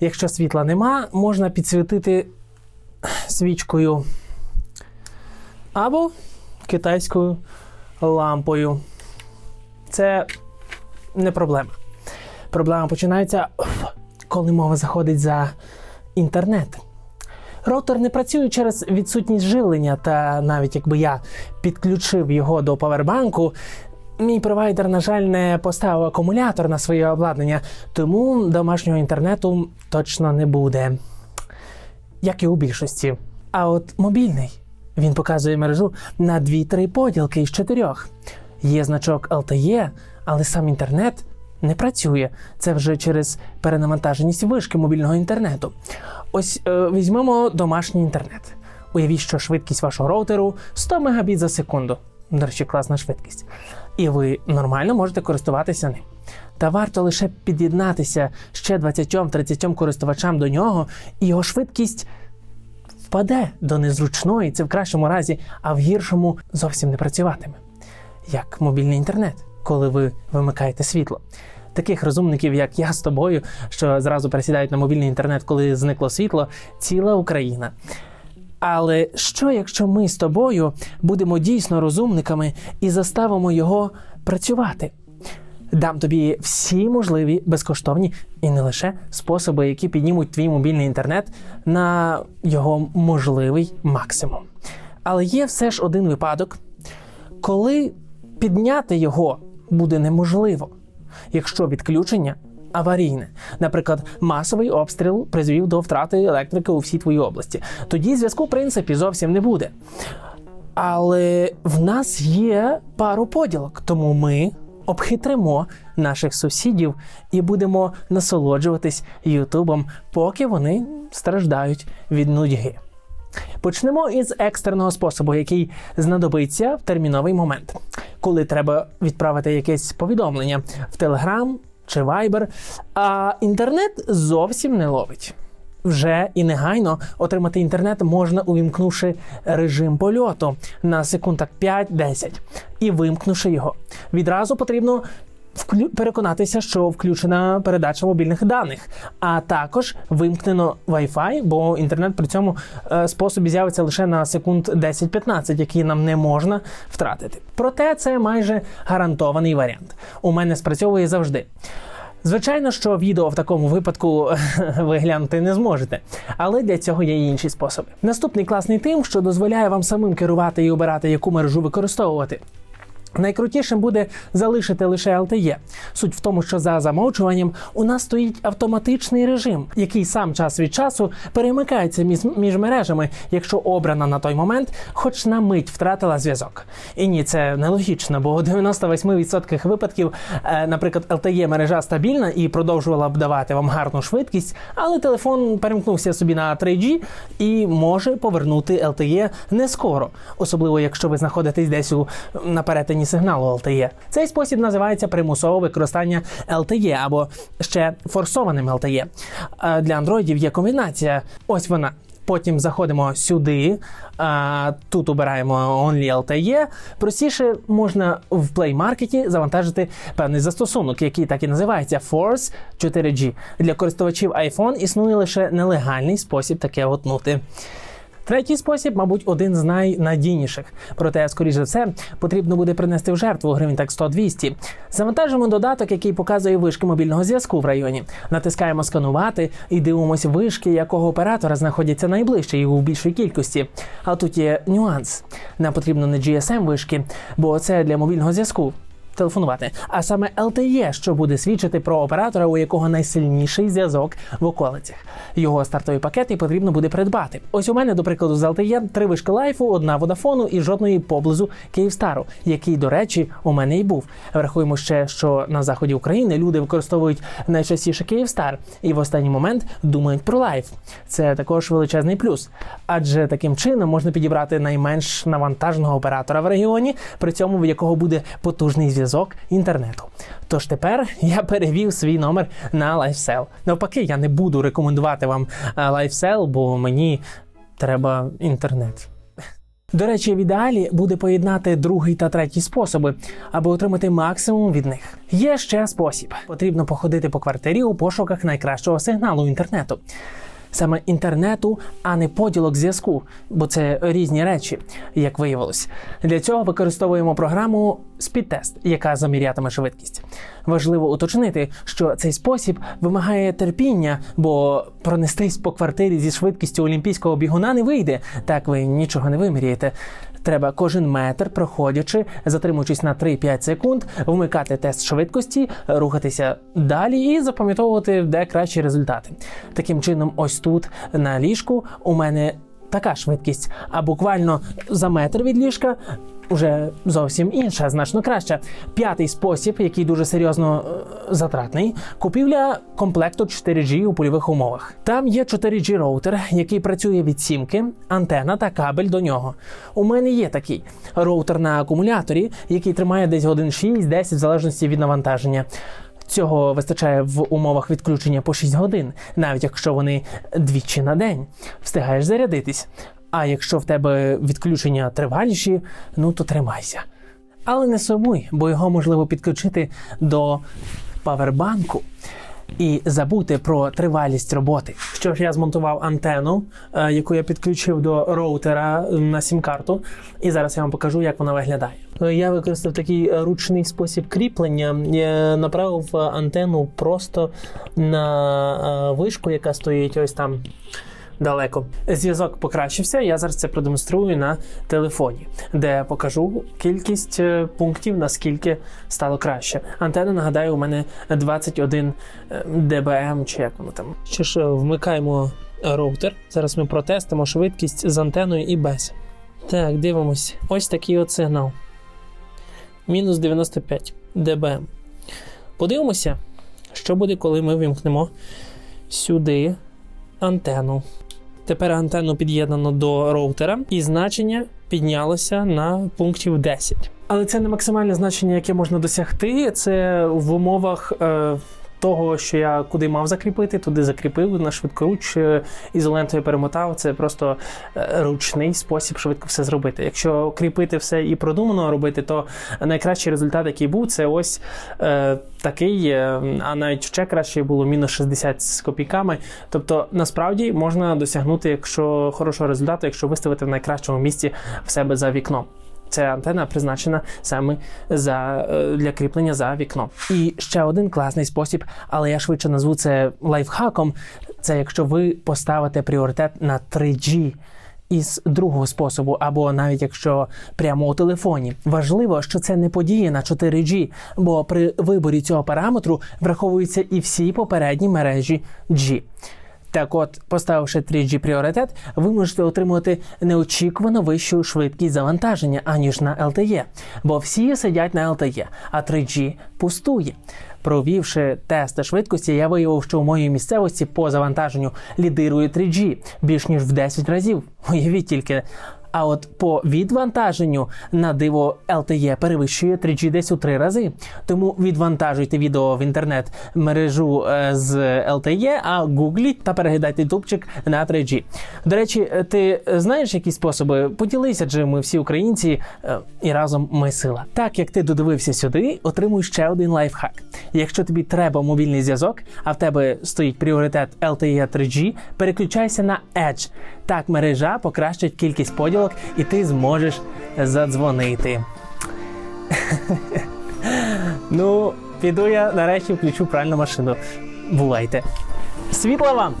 Якщо світла нема, можна підсвітити свічкою або китайською лампою. Це не проблема. Проблема починається, коли мова заходить за інтернет. Роутер не працює через відсутність живлення, та навіть якби я підключив його до павербанку, мій провайдер, на жаль, не поставив акумулятор на своє обладнання, тому домашнього інтернету точно не буде. Як і у більшості. А от мобільний він показує мережу на 2-3 поділки із чотирьох. Є значок LTE, але сам інтернет не працює. Це вже через перенавантаженість вишки мобільного інтернету. Ось е, візьмемо домашній інтернет. Уявіть, що швидкість вашого роутеру 100 Мбіт за секунду. До речі, класна швидкість. І ви нормально можете користуватися ним. Та варто лише під'єднатися ще 20-30 користувачам до нього, і його швидкість впаде до незручної, це в кращому разі, а в гіршому зовсім не працюватиме. Як мобільний інтернет, коли ви вимикаєте світло. Таких розумників, як я з тобою, що зразу пересідають на мобільний інтернет, коли зникло світло, ціла Україна. Але що, якщо ми з тобою будемо дійсно розумниками і заставимо його працювати? Дам тобі всі можливі безкоштовні і не лише способи, які піднімуть твій мобільний інтернет на його можливий максимум. Але є все ж один випадок, коли підняти його буде неможливо, якщо відключення аварійне. Наприклад, масовий обстріл призвів до втрати електрики у всій твоїй області. Тоді зв'язку, в принципі, зовсім не буде. Але в нас є пару поділок, тому ми обхитримо наших сусідів і будемо насолоджуватись Ютубом, поки вони страждають від нудьги. Почнемо із екстреного способу, який знадобиться в терміновий момент, коли треба відправити якесь повідомлення в Телеграм чи Viber, а інтернет зовсім не ловить. Вже і негайно отримати інтернет можна, увімкнувши режим польоту на секунд 5-10 і вимкнувши його. Відразу потрібно переконатися, що включена передача мобільних даних, а також вимкнено Wi-Fi, бо інтернет при цьому е, способі з'явиться лише на секунд 10-15, які нам не можна втратити. Проте це майже гарантований варіант. У мене спрацьовує завжди. Звичайно, що відео в такому випадку ви глянути не зможете, але для цього є й інші способи. Наступний класний тим, що дозволяє вам самим керувати і обирати, яку мережу використовувати. Найкрутішим буде залишити лише LTE. Суть в тому, що за замовчуванням у нас стоїть автоматичний режим, який сам час від часу перемикається між, мережами, якщо обрана на той момент, хоч на мить втратила зв'язок. І ні, це нелогічно, бо у 98% випадків, е, наприклад, LTE мережа стабільна і продовжувала б давати вам гарну швидкість, але телефон перемкнувся собі на 3G і може повернути LTE не скоро, особливо якщо ви знаходитесь десь у на перетині сигналу LTE. Цей спосіб називається примусове використання LTE або ще форсованим LTE. Е, Для андроїдів є комбінація. Ось вона. Потім заходимо сюди, а, тут обираємо Only LTE. Простіше можна в Play Market завантажити певний застосунок, який так і називається Force 4G. Для користувачів iPhone існує лише нелегальний спосіб таке готнути. Третій спосіб, мабуть, один з найнадійніших. Проте, скоріш за все, потрібно буде принести в жертву гривень так 100-200. Завантажимо додаток, який показує вишки мобільного зв'язку в районі. Натискаємо сканувати і дивимося вишки, якого оператора знаходяться найближче і у більшій кількості. А тут є нюанс. Нам потрібно не GSM вишки, бо це для мобільного зв'язку. Телефонувати, а саме LTE, що буде свідчити про оператора, у якого найсильніший зв'язок в околицях. Його стартові пакети потрібно буде придбати. Ось у мене, до прикладу, з LTE три вишки лайфу, одна водафону і жодної поблизу Київстару, який, до речі, у мене і був. Врахуємо ще, що на заході України люди використовують найчастіше Київстар і в останній момент думають про лайф. Це також величезний плюс, адже таким чином можна підібрати найменш навантаженого оператора в регіоні, при цьому в якого буде потужний зв'язок інтернету. Тож тепер я перевів свій номер на LifeSell. Навпаки, я не буду рекомендувати вам лайфсел, бо мені треба інтернет. До речі, в ідеалі буде поєднати другий та третій способи, аби отримати максимум від них. Є ще спосіб: потрібно походити по квартирі у пошуках найкращого сигналу інтернету. Саме інтернету, а не поділок зв'язку, бо це різні речі, як виявилось. Для цього використовуємо програму Speedtest, яка замірятиме швидкість. Важливо уточнити, що цей спосіб вимагає терпіння, бо пронестись по квартирі зі швидкістю олімпійського бігуна не вийде. Так ви нічого не виміряєте. Треба кожен метр, проходячи, затримуючись на 3-5 секунд, вмикати тест швидкості, рухатися далі і запам'ятовувати, де кращі результати. Таким чином, ось тут на ліжку у мене така швидкість, а буквально за метр від ліжка. Уже зовсім інша, значно краща. П'ятий спосіб, який дуже серйозно е, затратний, купівля комплекту 4G у польових умовах. Там є 4G роутер, який працює від сімки, антена та кабель до нього. У мене є такий роутер на акумуляторі, який тримає десь годин 6-10 в залежності від навантаження. Цього вистачає в умовах відключення по 6 годин, навіть якщо вони двічі на день. Встигаєш зарядитись. А якщо в тебе відключення триваліші, ну то тримайся. Але не сумуй, бо його можливо підключити до павербанку і забути про тривалість роботи. Що ж, я змонтував антенну, е, яку я підключив до роутера на сім-карту, і зараз я вам покажу, як вона виглядає. Е, Я використав такий ручний спосіб кріплення. Я направив е, антенну просто на вишку, яка стоїть ось там далеко. Зв'язок покращився. Я зараз це продемонструю на телефоні, де покажу кількість е, пунктів, наскільки стало краще. Антенна, нагадаю, у мене 21 е, дБм, чи як воно там. Що ж, е, вмикаємо роутер. Зараз ми протестимо швидкість з антеною і без. Так, дивимось. Ось такий от сигнал. Мінус 95 дБм. Подивимося, що буде, коли ми вимкнемо сюди антенну. Тепер антенну під'єднано до роутера, і значення піднялося на пунктів 10. Але це не максимальне значення, яке можна досягти. Це в умовах е, того, що я куди мав закріпити, туди закріпив на швидкоруч е, ізолентою перемотав. Це просто е, ручний спосіб швидко все зробити. Якщо кріпити все і продумано робити, то найкращий результат, який був, це ось е, такий, е, а навіть ще краще було мінус 60 з копійками. Тобто, насправді можна досягнути, якщо хорошого результату, якщо виставити в найкращому місці в себе за вікном. Ця антенна призначена саме за, е, для кріплення за вікном. І ще один класний спосіб, але я швидше назву це лайфхаком. Це якщо ви поставите пріоритет на 3G. Із другого способу, або навіть якщо прямо у телефоні, важливо, що це не подіє на 4G, бо при виборі цього параметру враховуються і всі попередні мережі G. Так от, поставивши 3G пріоритет, ви можете отримувати неочікувано вищу швидкість завантаження, аніж на LTE, бо всі сидять на LTE, а 3G пустує. Провівши тести швидкості, я виявив, що у моїй місцевості по завантаженню лідирує 3G більш ніж в 10 разів. Уявіть тільки. А от по відвантаженню на диво LTE перевищує 3G десь у три рази. Тому відвантажуйте відео в інтернет мережу е, з LTE, а гугліть та переглядайте тупчик на 3G. До речі, е, ти знаєш які способи? Поділися, адже ми всі українці е, і разом ми сила. Так як ти додивився сюди, отримуй ще один лайфхак. Якщо тобі треба мобільний зв'язок, а в тебе стоїть пріоритет LTE 3G, переключайся на Edge. Так мережа покращить кількість поділок, і ти зможеш задзвонити. ну, піду я нарешті включу пральну машину. Бувайте. Світла вам!